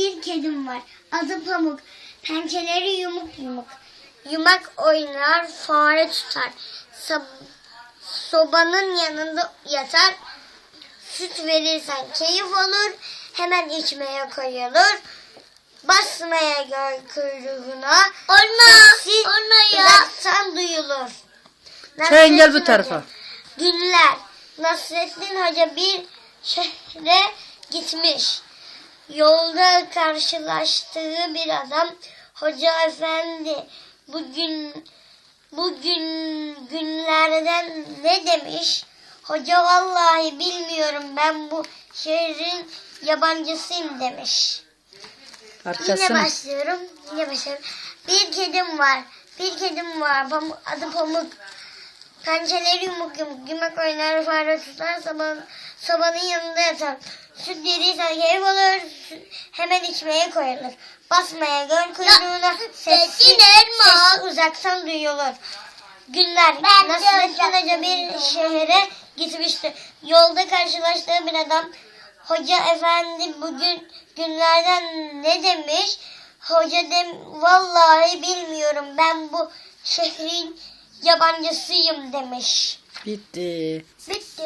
Bir kedim var. Adı Pamuk. Pençeleri yumuk yumuk. Yumak oynar, fare tutar. Sab- sobanın yanında yatar. Süt verirsen keyif olur. Hemen içmeye koyulur. Basmaya göl kuyruğuna. Olma, Sesi olma ya. uzaktan duyulur. Sen gel bu Nasrettin tarafa. Hoca, Günler. Nasrettin Hoca bir şehre gitmiş. Yolda karşılaştığı bir adam Hoca efendi bugün bugün günlerden ne demiş? Hoca vallahi bilmiyorum ben bu şehrin yabancısıyım demiş. Yine Arkasına. başlıyorum. Yine başlıyorum. Bir kedim var. Bir kedim var. Pamuk, adı Pamuk. Pençeleri yumuk yumuk. Yemek oynar fare tutar. Sobanın, sobanın yanında yatar. Süt verirsen keyif olur. Hemen içmeye koyulur. Basmaya göl kuyruğuna. Elma. sesi uzaktan duyulur. Günler. Nasrettin Hoca bir şehre gitmişti. Yolda karşılaştığı bir adam Hoca efendi bugün günlerden ne demiş? Hoca dem vallahi bilmiyorum ben bu şehrin yabancısıyım demiş. Bitti. Bitti.